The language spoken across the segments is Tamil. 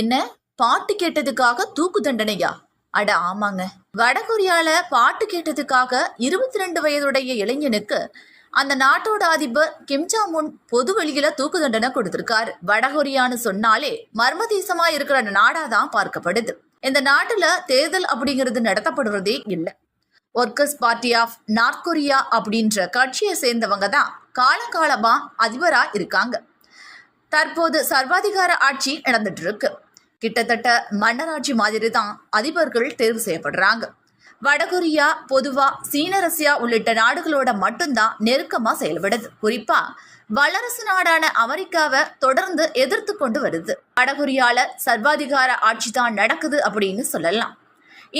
என்ன? பாட்டு கேட்டதுக்காக தூக்கு தண்டனையா? அட ஆமாங்க. வடகொரியால பாட்டு கேட்டதுக்காக இருபத்தி ரெண்டு வயதுடைய இளைஞனுக்கு அந்த நாட்டோட அதிபர் கிம் ஜாங் உன் பொது வெளியில தூக்கு தண்டனை கொடுத்திருக்காரு. வடகொரியான்னு சொன்னாலே மர்ம தேசமா இருக்கிற நாடா தான் பார்க்கப்படுது. இந்த நாட்டுல தேர்தல் அப்படிங்கிறது நடத்தப்படுறதே இல்லை. Workers party of north Korea அப்படின்ற கட்சியை சேர்ந்தவங்க தான் காலங்காலமா அதிபரா இருக்காங்க. தற்போது சர்வாதிகார ஆட்சி நடந்துட்டு இருக்கு கிட்டத்தட்ட மன்னராட்சி மாதிரி தான் அதிபர்கள் தேர்வு செய்யப்படுறாங்க. வடகொரியா பொதுவா சீன ரஷ்யா உள்ளிட்ட நாடுகளோட மட்டும்தான் நெருக்கமா செயல்படுது. குறிப்பா வல்லரசு நாடான அமெரிக்காவை தொடர்ந்து எதிர்த்து கொண்டு வருது. வடகொரியால சர்வாதிகார ஆட்சி தான் நடக்குது அப்படின்னு சொல்லலாம்.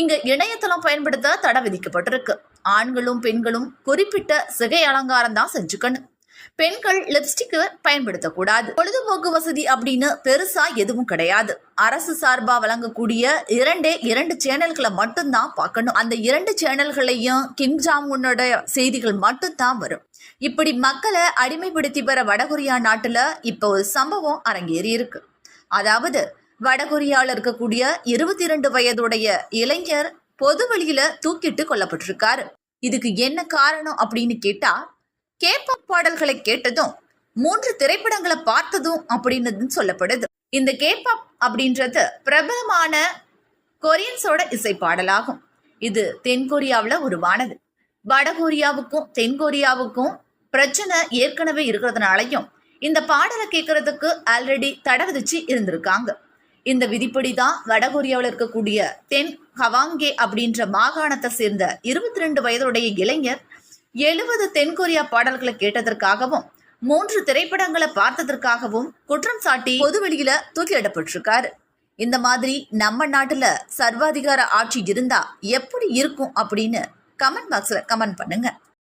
இங்க இணையதளம் பயன்படுத்த தடை விதிக்கப்பட்டிருக்கு. ஆண்களும் பெண்களும் குறிப்பிட்ட சிகை அலங்காரம் தான் செஞ்சுக்கணும். பெண்கள் லிப்ஸ்டிக் பயன்படுத்தக்கூடாது. பொழுதுபோக்கு வசதி அப்படின்னு பெருசா எதுவும் கிடையாது. அரசு சார்பா வழங்கக்கூடிய இரண்டே இரண்டு சேனல்களை மட்டும்தான் பார்க்கணும். அந்த இரண்டு சேனல்களையும் கிம் ஜாங் உன்னோட செய்திகள் மட்டும்தான் வரும். இப்படி மக்களை அடிமைப்படுத்தி பெற வடகொரியா நாட்டுல இப்போ ஒரு சம்பவம் அரங்கேறி இருக்கு. அதாவது வடகொரியாவில் இருக்கக்கூடிய இருபத்தி இரண்டு வயதுடைய இளைஞர் பொது வழியில தூக்கிட்டு கொல்லப்பட்டிருக்காரு. இதுக்கு என்ன காரணம் அப்படின்னு கேட்டா கேப்பாப் பாடல்களை கேட்டதும் மூன்று திரைப்படங்களை பார்த்ததும் அப்படின்னு சொல்லப்படுது. இந்த கேப்பாப் அப்படின்றது பிரபலமான கொரியன்ஸோட இசை பாடலாகும் இது தென்கொரியாவில் உருவானது. வடகொரியாவுக்கும் தென்கொரியாவுக்கும் பிரச்சனை ஏற்கனவே இருக்கிறதுனாலையும் இந்த பாடலை கேட்கறதுக்கு ஆல்ரெடி தடை விதிச்சு இருந்திருக்காங்க. இந்த விதிப்படி தான் வடகொரியாவில் இருக்கக்கூடிய தென் ஹவாங்கே அப்படின்ற மாகாணத்தை சேர்ந்த இருபத்தி ரெண்டு வயதுடைய இளைஞர் எழுபது தென்கொரியா பாடல்களை கேட்டதற்காகவும் மூன்று திரைப்படங்களை பார்த்ததற்காகவும் குற்றம் சாட்டி பொது வெளியில தூக்கிலிடப்பட்டிருக்காரு இந்த மாதிரி நம்ம நாட்டுல சர்வாதிகார ஆட்சி இருந்தா எப்படி இருக்கும் அப்படின்னு கமெண்ட் பாக்ஸ்ல கமெண்ட் பண்ணுங்க.